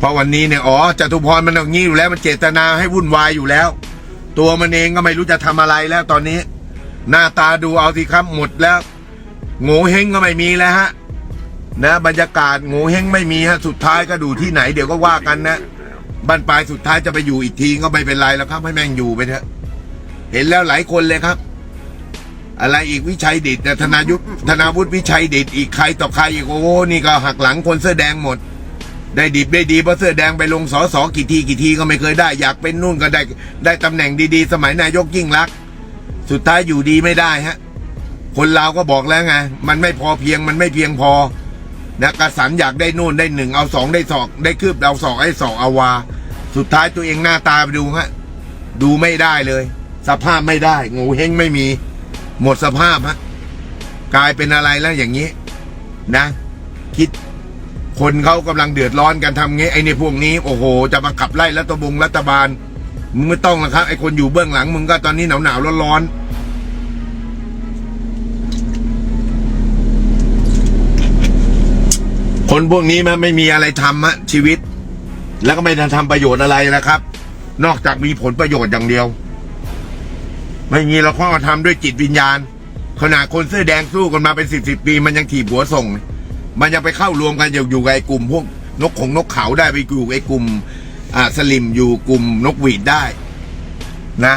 เพราะวันนี้เนี่ยอ๋อจตุพรมันอย่างนี้อยู่แล้วมันเจตนาให้วุ่นวายอยู่แล้ว ตัวมันเองก็ไม่รู้จะทำอะไรแล้วตอนนี้ หน้าตาดูเอาสิครับหมดแล้วโง่เฮงก็ไม่มีแล้วฮะนะบรรยากาศโง่เฮงไม่มีฮะสุดท้ายก็ดูที่ไหนเดี๋ยวก็ว่ากันนะบ้านปลายสุดท้ายจะไปอยู่อีกทีก็ไม่เป็นไรแล้วครับให้แม่งอยู่ไปเถอะเห็นแล้วหลายคนเลยครับ อะไรอีกวิชัยดิตธนายุทธธนาวุฒิวิชัยดิตอีกใครต่อใครอีกโอ้โหนี่ก็หักหลังคนเสื้อแดงหมด ได้ดิบได้ดีเพราะเสื้อแดงไปลงสอสอกี่ทีกี่ทีก็ไม่เคยได้ อยากเป็นนู่นก็ได้ได้ตำแหน่งดีๆ สมัยนายกยิ่งรักษณ์สุดท้ายอยู่ดีไม่ได้ฮะ คนเราก็บอกแล้วไงมันไม่พอเพียงมันไม่เพียงพอนะกระสันอยากได้นู่นได้หนึ่งเอาสองได้สองได้คืบเอาสองไอ้สองเอาวา สุดท้ายตัวเองหน้าตาไปดูฮะดูไม่ได้เลย สภาพไม่ได้ งูเฮงไม่มี หมดสภาพฮะกลายเป็นอะไรแล้วอย่างนี้ นะ คิด คนเขากำลังเดือดร้อนกันทำงี้ไอ้ในพวกนี้โอ้โห จะมาขับไล่รัฐบงรัฐบาลมึงไม่ต้องหรอกครับไอ้คนอยู่เบื้องหลังมึงก็ตอนนี้หนาวหนาวร้อนร้อนคนพวกนี้มันไม่มีอะไรทำอะชีวิต แล้วก็ไม่ได้ทำประโยชน์อะไรนะครับ นอกจากมีผลประโยชน์อย่างเดียว ไม่มีเราข้อมาทำด้วยจิตวิญญาณขนาดคนเสื้อแดงสู้กันมาเป็นสิบสิบปี มันยังถีบหัวส่ง มันยังไปเข้ารวมกันอยู่อยู่กับไอ้กลุ่มพวกนกของนกเขาได้ไปอยู่ไอ้กลุ่มอ่าสลิมอยู่กลุ่มนกหวีดได้นะ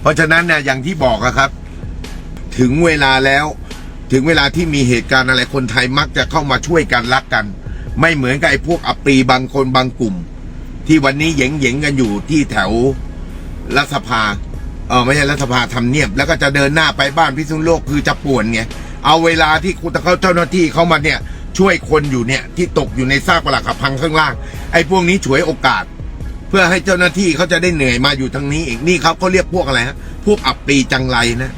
เพราะฉะนั้นเนี่ยอย่างที่บอกอะครับ ถึงเวลาแล้ว ถึงเวลาที่มีเหตุการณ์อะไรคนไทยมักจะเข้ามาช่วยกันรักกัน ไม่เหมือนกับไอ้พวกอัปรีบางคนบางกลุ่ม ที่วันนี้เหยงเหยงกันอยู่ที่แถวรัฐสภาเออไม่ใช่รัฐสภาทำเนียบ แล้วก็จะเดินหน้าไปบ้านพิษณุโลกคือจะป่วนไง เอาเวลาที่คุณเขาเจ้าหน้าที่เขามาเนี่ยช่วยคนอยู่เนี่ยที่ตกอยู่ในซากปรักหักพังข้างล่าง ไอ้พวกนี้ฉวยโอกาส เพื่อให้เจ้าหน้าที่เขาจะได้เหนื่อยมาอยู่ทางนี้อีกนี่เขาเขาเรียกพวกอะไรฮะพวกอับปีจังไรนะ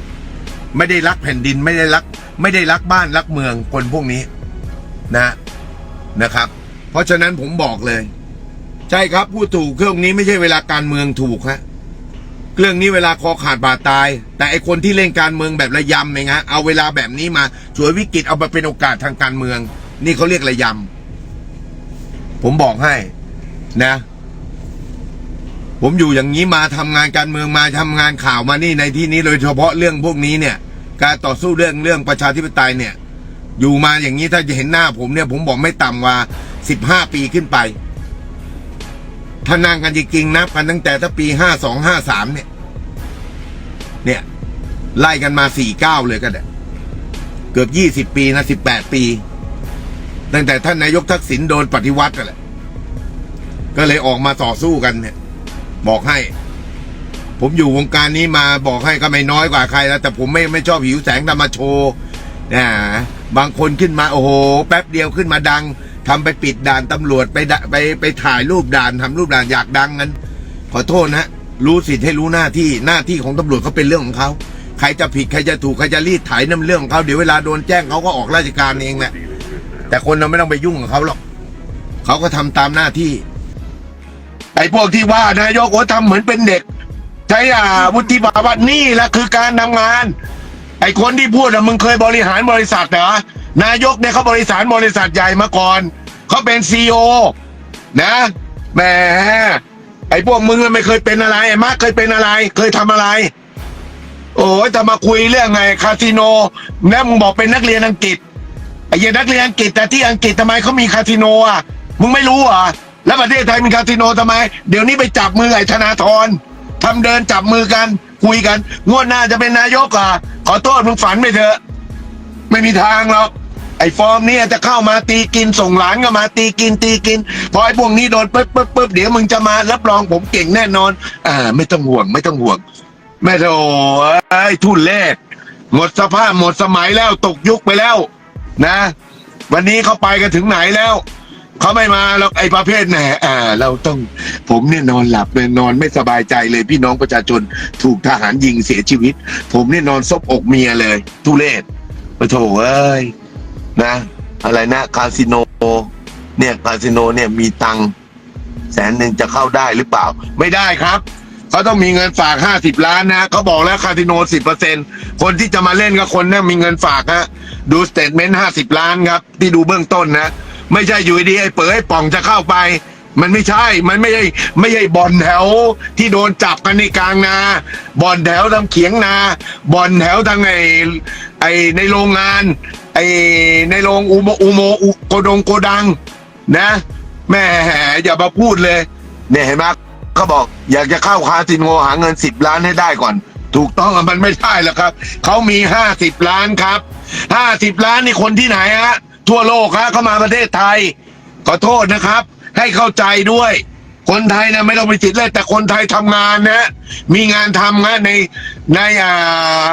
ไม่ได้รักแผ่นดินไม่ได้รัก ไม่ได้รักบ้านรักเมืองคนพวกนี้นะนะครับ เพราะฉะนั้นผมบอกเลย ใช่ครับพูดถูกเครื่องนี้ไม่ใช่เวลาการเมืองถูกฮะ เรื่องนี้เวลาคอขาดบาดตาย แต่ไอคนที่เล่นการเมืองแบบระยำเองฮะเอาเวลาแบบนี้มาช่วยวิกฤตเอามาเป็นโอกาสทางการเมือง นี่เขาเรียกระยำผมบอกให้นะ ผมอยู่อย่างนี้มาทำงานการเมืองมาทำงานข่าวมานี่ในที่นี้โดยเฉพาะเรื่องพวกนี้เนี่ย การต่อสู้เรื่องเรื่องประชาธิปไตยเนี่ย อยู่มาอย่างนี้ถ้าจะเห็นหน้าผมเนี่ย ผมบอกไม่ต่ำกว่าสิบห้าปีขึ้นไป ถ้านั่งกันจริงๆนับกันตั้งแต่ถ้าปีห้าสองห้าสามเนี่ย เนี่ย ไล่กันมาสี่เก้าเลยก็ได้เกือบยี่สิบปีนะสิบแปดปี ตั้งแต่ท่านนายกทักษิณโดนปฏิวัติกันแหละ ก็เลยออกมาต่อสู้กันเนี่ย บอกให้ ผมอยู่วงการนี้มาบอกให้ก็ไม่น้อยกว่าใครแล้ว แต่ผมไม่ไม่ชอบหิวแสงทำมาโชว์นะบางคนขึ้นมาโอ้โห แป๊บเดียวขึ้นมาดัง ทำไปปิดด่านตำรวจไปดะไปไปถ่ายรูปด่านทำรูปด่านอยากดังกันขอโทษนะรู้สิทธิ์ให้รู้หน้าที่หน้าที่ของตำรวจเขาเป็นเรื่องของเขาใครจะผิดใครจะถูกใครจะรีดไถนั่นมันเรื่องของเขาเดี๋ยวเวลาโดนแจ้งเขาก็ออกราชการเองแหละแต่คนเราไม่ต้องไปยุ่งกับเขาหรอกเขาก็ทำตามหน้าที่ไอ้พวกที่ว่านายกโอ้ทำเหมือนเป็นเด็ก ใช้อ่าวุฒิภาวะนี่แหละคือการทำงาน ไอ้คนที่พูดอะมึงเคยบริหารบริษัทเหรอ นายกเนี่ยเขาบริหารบริษัทใหญ่มาก่อนเขาเป็นซีอนะแหมไอ้พวกมึงไม่เคยเป็นอะไรไอ้มาร์คเคยเป็นอะไร เคยทำอะไร โอ้ยจะมาคุยเรื่องไงคาสิโนแล้วมึงบอกเป็นนักเรียนอังกฤษไอ้เหี้ยนักเรียนอังกฤษแต่ที่อังกฤษทำไมเขามีคาสิโนอะมึงไม่รู้อะแล้วประเทศไทยมีคาสิโนทำไม เดี๋ยวนี้ไปจับมือไอ้ธนาธรทำเดินจับมือกันคุยกัน งวดหน้าจะเป็นนายกอะขอโทษมึงฝันไปเถอะ ไม่มีทางหรอก ไอ้ฟอร์มเนี่ยจะเข้ามาตีกินส่งหลานก็มาตีกินตีกิน พอไอ้พวกนี้โดนปึ๊บปึ๊บปึ๊บเดี๋ยวมึงจะมารับรองผมเก่งแน่นอน อ่า ไม่ต้องห่วงไม่ต้องห่วง แม่โถเอ้ทุนเลศหมดสภาพหมดสมัยแล้วตกยุคไปแล้ว นะ วันนี้เขาไปกันถึงไหนแล้วเขาไม่มาหรอกไอ้ประเภทไหนอ่า เราต้องผมเนี่ยนอนหลับเลยนอนไม่สบายใจเลยพี่น้องประชาชนถูกทหารยิงเสียชีวิต ผมเนี่ยนอนซบอกเมียเลย ทุเรศปะโถเอ้ย นะ อะไรนะคาสิโนเนี่ยคาสิโนเนี่ยมีตังแสนหนึ่งจะเข้าได้หรือเปล่า ไม่ได้ครับเขาต้องมีเงินฝากห้าสิบล้านนะเขาบอกแล้วคาสิโนสิบเปอร์เซ็นคนที่จะมาเล่นกับคนเนี่ยมีเงินฝากฮะดูสเตทเมนต์ห้าสิบล้านครับ ที่ดูเบื้องต้นนะ ไม่ใช่อยู่ดีๆไอ้เป๋อไอ้ป่องจะเข้าไป มันไม่ใช่มันไม่ใช่ไม่ใช่บอนแถวที่โดนจับกันในกลางนาบอนแถวทำเขียงนาบอนแถวทางไอ้ไอ้ในโรงงาน ไอ้ในโรงอุโมอุโมอุโกดงโกดัง นะแม่อย่ามาพูดเลย เนี่ยเห็นไหมเขาบอกอยากจะเข้าคาสิโนหาเงินสิบล้านให้ได้ก่อน ถูกต้องมันไม่ใช่แล้วครับ เขามีห้าสิบล้านครับห้าสิบล้านนี่คนที่ไหนฮะทั่วโลกฮะเข้ามาประเทศไทย ขอโทษนะครับ ให้เข้าใจด้วย คนไทยนะไม่ต้องไปติดเลยแต่คนไทยทำงานนะ มีงานทำนะในในอ่า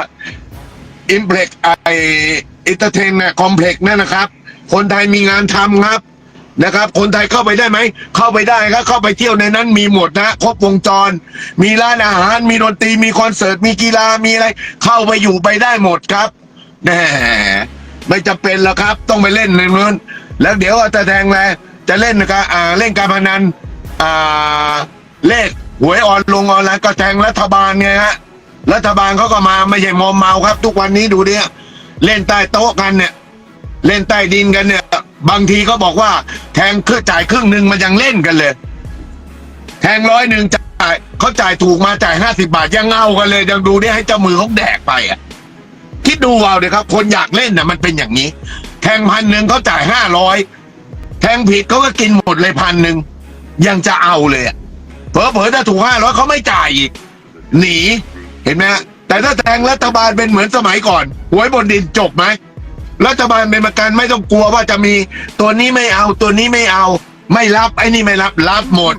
อิมเพล็กไอ อินเตอร์เทนเนี่ยคอมเพล็กซ์นั่นนะครับ คนไทยมีงานทำครับนะครับ คนไทยเข้าไปได้ไหม เข้าไปได้ครับ เข้าไปเที่ยวในนั้นมีหมดนะ ครบวงจร มีร้านอาหาร มีดนตรี มีคอนเสิร์ต มีกีฬา มีอะไร เข้าไปอยู่ไปได้หมดครับแหมไม่จำเป็นแล้วครับ ต้องไปเล่นในนู้น แล้วเดี๋ยวจะแทงแลจะเล่นการอ่าเล่นการพนัน อ่า เลขหวยออนลงออนไลน์ก็แทงรัฐบาลไงฮะ รัฐบาลเขาก็มาไม่ใช่มอมเมาครับ ทุกวันนี้ดูเนี่ย เล่นใต้โต๊ะกันเนี่ย เล่นใต้ดินกันเนี่ย บางทีก็บอกว่า แทงเครื่องจ่ายครึ่งหนึ่งมันยังเล่นกันเลย แทงร้อยหนึ่งจ่ายเขาจ่ายถูกมาจ่ายห้าสิบาทยังเอากันเลยยังดูเนี่ยให้เจ้ามือเขาแดกไปอะคิดดูเอาเดี๋ยครับ คนอยากเล่นน่ะ มันเป็นอย่างนี้ แทงพันหนึ่งเขาจ่ายห้าร้อยแทงผิดเขาก็กินหมดเลยพันหนึ่งยังจะเอาเลยอะเผลอๆถ้าถูกห้าร้อยเขาไม่จ่ายอีกหนี เห็นไหมฮะ แต่ถ้าแทงรัฐบาลเป็นเหมือนสมัยก่อนหวยบนดินจบไหมรัฐบาลเป็นประกันไม่ต้องกลัวว่าจะมีตัวนี้ไม่เอาตัวนี้ไม่เอา ไม่รับไอ้นี่ไม่รับรับหมด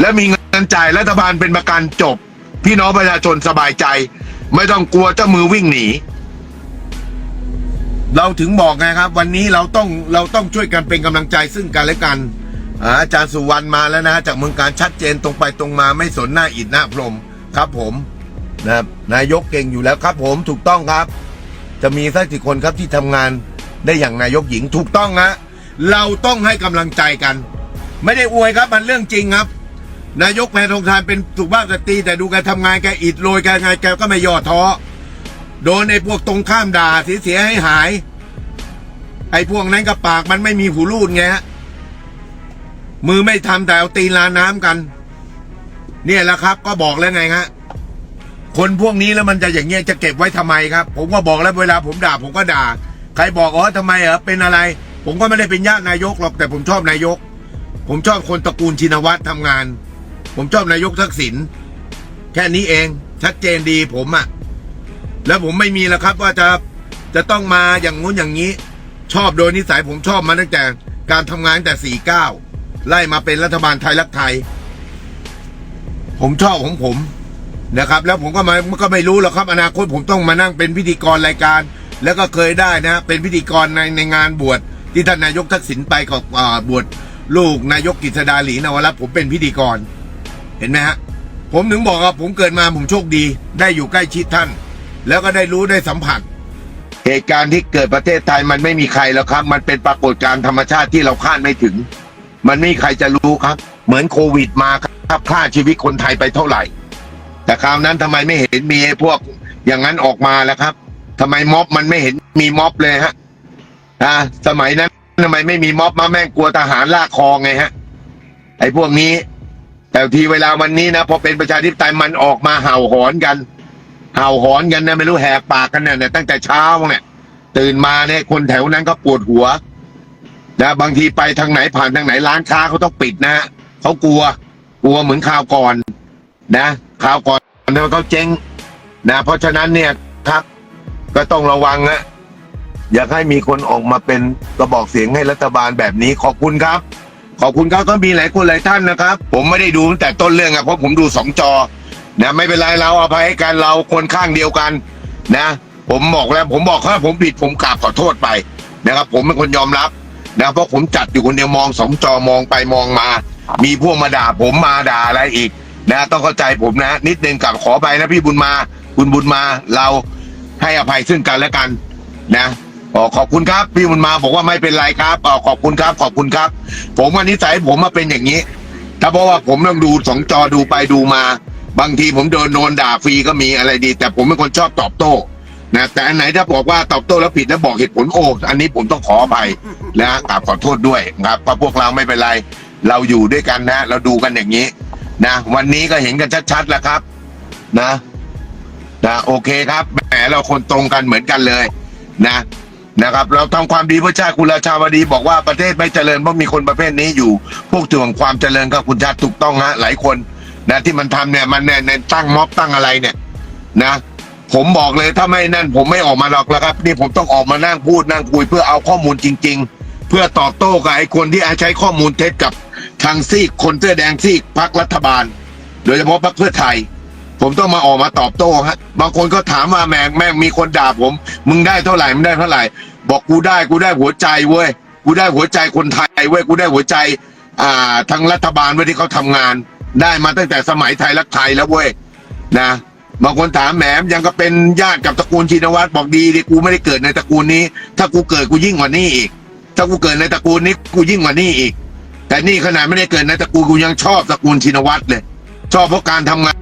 แล้วมีเงินจ่ายรัฐบาลเป็นประกันจบ พี่น้องประชาชนสบายใจ ไม่ต้องกลัวเจ้ามือวิ่งหนีเราถึงบอกไงครับ วันนี้เราต้องเราต้องช่วยกันเป็นกำลังใจซึ่งกันและกันอาจารย์สุวรรณมาแล้วนะฮะจากเมืองการชัดเจนตรงไปตรงมาไม่สนหน้าอิดหน้าพรมครับผม นะครับนายกเก่งอยู่แล้วครับ ผมถูกต้องครับ จะมีสักกี่คนครับที่ทำงานได้อย่างนายกหญิงถูกต้องนะเราต้องให้กำลังใจกัน ไม่ได้อวยครับมันเรื่องจริงครับ นายกแพทองทานเป็นสุภาพสตรีแต่ดูแกทำงานแกอิดโรยแกไงแกก็ไม่ย่อท้อโดนไอ้พวกตรงข้ามด่าเสียให้หาย ไอ้พวกนั้นก็ปากมันไม่มีหูรูดไงฮะมือไม่ทำแต่เอาตีนลาน้ำกัน เนี่ยแหละครับ ก็บอกแล้วไงฮะ คนพวกนี้แล้วมันจะอย่างเงี้ยจะเก็บไว้ทำไมครับ ผมก็บอกแล้วเวลาผมด่าผมก็ด่า ใครบอกอ๋อทำไมเหรอเป็นอะไร ผมก็ไม่ได้เป็นญาตินายกหรอกแต่ผมชอบนายก ผมชอบคนตระกูลชินวัตรทำงาน ผมชอบนายกทักษิณแค่นี้เองชัดเจนดีผมอะแล้วผมไม่มีแล้วครับว่าจะจะต้องมาอย่างงู้นอย่างนี้ ชอบโดยนิสัยผมชอบมาตั้งแต่การทำงานแต่สี่เก้าไล่มาเป็นรัฐบาลไทยรักไทย ผมชอบของผม นะครับ แล้วผมก็มาก็ไม่รู้หรอกครับอนาคตผมต้องมานั่งเป็นพิธีกรรายการ แล้วก็เคยได้นะเป็นพิธีกรในในงานบวชที่ท่านนายกทักษิณไปกับอ่าบวชลูกนายกกิษดาหลีนวรัตน์ผมเป็นพิธีกร เห็นไหมฮะผมถึงบอกว่าผมเกิดมาผมโชคดี ได้อยู่ใกล้ชิดท่าน แล้วก็ได้รู้ได้สัมผัส เหตุการณ์ที่เกิดประเทศไทยมันไม่มีใครแล้วครับ มันเป็นปรากฏการณ์ธรรมชาติที่เราคาดไม่ถึง มันไม่มีใครจะรู้ครับ เหมือนโควิดมาครับฆ่าชีวิตคนไทยไปเท่าไหร่ แต่คราวนั้นทำไมไม่เห็นมีพวกอย่างนั้นออกมาแล้วครับทำไมม็อบมันไม่เห็นมีม็อบเลยฮะอ่าสมัยนั้นทำไมไม่มีม็อบมาแม่งกลัวทหารลากคอไงฮะ ไอ้พวกนี้ แต่ทีเวลาวันนี้นะพอเป็นประชาธิปไตยมันออกมาเห่าหอนกัน เห่าหอนกันนะไม่รู้แหกปากกันเนี่ยตั้งแต่เช้าเนี่ย ตื่นมาเนี่ยคนแถวนั้นก็ปวดหัวนะบางทีไปทางไหนผ่านทางไหนร้านค้าเขาต้องปิดนะเขากลัว กลัวเหมือนข่าวก่อนนะ ข่าวก่อนเนี่ยเขาเจ๊งนะเพราะฉะนั้นเนี่ยครับ ก็ต้องระวังนะอยากให้มีคนออกมาเป็นกระบอกเสียงให้รัฐบาลแบบนี้ขอบคุณครับ ขอบคุณครับก็มีหลายคนหลายท่านนะครับ ผมไม่ได้ดูตั้งแต่ต้นเรื่องอะเพราะผมดูสองจอนะไม่เป็นไรเราเอภัยให้กันเราคนข้างเดียวกันนะ ผมบอกแล้วผมบอกว่าผมผิดผมกราบขอโทษไปนะครับ ผมเป็นคนยอมรับนะเพราะผมจัดอยู่คนเดียวมองสองจอมองไปมองมา มีพวกมาด่าผมมาด่าอะไรอีก นะต้องเข้าใจผมนะ นิดนึงกับขอไปนะพี่บุญมา คุณบุญมาเราให้อภัยซึ่งกันและกันนะออขอบคุณครับ พี่บุญมาบอกว่าไม่เป็นไรครับออขอบคุณครับ ขอบคุณครับ ผมวันนิสัยผมมาเป็นอย่างนี้ ถ้าเพราะว่าผมต้องดูสองจอดูไปดูมา บางทีผมโดนโดนด่าฟรีก็มีอะไรดี แต่ผมเป็นคนชอบตอบโต้นะแต่อันไหนถ้าบอกว่าตอบโต้แล้วผิดแล้วบอกเหตุผลโอ้อันนี้ผมต้องขออภัยนะกราบขอโทษด้วยครับเพราะพวกเราไม่เป็นไร เราอยู่ด้วยกันนะ เราดูกันอย่างนี้ นะวันนี้ก็เห็นกันชัดๆแล้วครับ นะนะโอเคครับแหมเราคนตรงกันเหมือนกันเลย นะนะครับ เราทำความดีเพื่อชาติคุณราชาวดีบอกว่าประเทศไม่เจริญเพราะมีคนประเภทนี้อยู่ พวกถ่วงความเจริญกับคุณชาติถูกต้องฮะหลายคนนะที่มันทำเนี่ยมันเนี่ยตั้งม็อบตั้งอะไรเนี่ย นะ ผมบอกเลยถ้าไม่นั่น ผมไม่ออกมาหรอกแล้วครับ นี่ผมต้องออกมานั่งพูดนั่งคุยเพื่อเอาข้อมูลจริง ๆ เพื่อตอบโต้กับไอ้คนที่ใช้ข้อมูลเท็จกับางซีกคนเสื้อแดงซีกพรรครัฐบาล โดยเฉพาะพรรคเพื่อไทย ผมต้องมาออกมาตอบโต้ฮะบางคนก็ถามว่าแม่งแม่งมีคนด่าผม มึงได้เท่าไหร่มึงได้เท่าไหร่ บอกกูได้กูได้หัวใจเว้ยกูได้หัวใจคนไทยเว้ยกูได้หัวใจ อ่าทางรัฐบาลเว้ยที่เขาทำงาน ได้มาตั้งแต่สมัยไทยรักไทยแล้วเว้ยนะบางคนถามแหมยังก็เป็นญาติกับตระกูลชินวัตรบอกดีดิกูไม่ได้เกิดในตระกูลนี้ ถ้ากูเกิดกูยิ่งกว่านี้อีก ถ้ากูเกิดในตระกูลนี้กูยิ่งกว่านี้อีก แต่นี่ขนาดไม่ได้เกิดในตระกูลกูยังชอบตระกูลชินวัตรเลย ชอบเพราะการทำงาน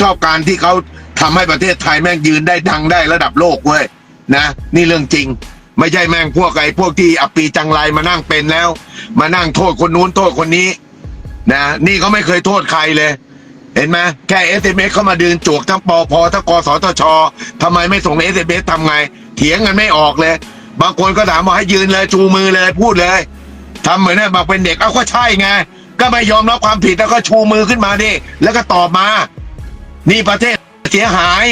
ชอบการที่เขาทำให้ประเทศไทยแม่งยืนได้ดังได้ระดับโลกเว้ยนะ นี่เรื่องจริง ไม่ใช่แม่งพวกไอ้พวกที่อัปีจังไรมานั่งเป็นแล้ว มานั่งโทษคนนู้นโทษคนนี้นะนี่เขาไม่เคยโทษใครเลย เห็นไหมแค่เอสเอ็มเอสเข้ามาดืนจวกทั้งปอพอทั้งกสทชทำไมไม่ส่งเอสเอ็มเอสทำไง เถียงกันไม่ออกเลย บางคนก็ถามว่าให้ยืนเลย ชูมือเลยพูดเลย ทำเหมือนนั่นบอกเป็นเด็กเอ้าก็ใช่ไง ก็ไม่ยอมรับความผิดแล้วก็ชูมือขึ้นมาดิแล้วก็ตอบมา นี่ประเทศเสียหาย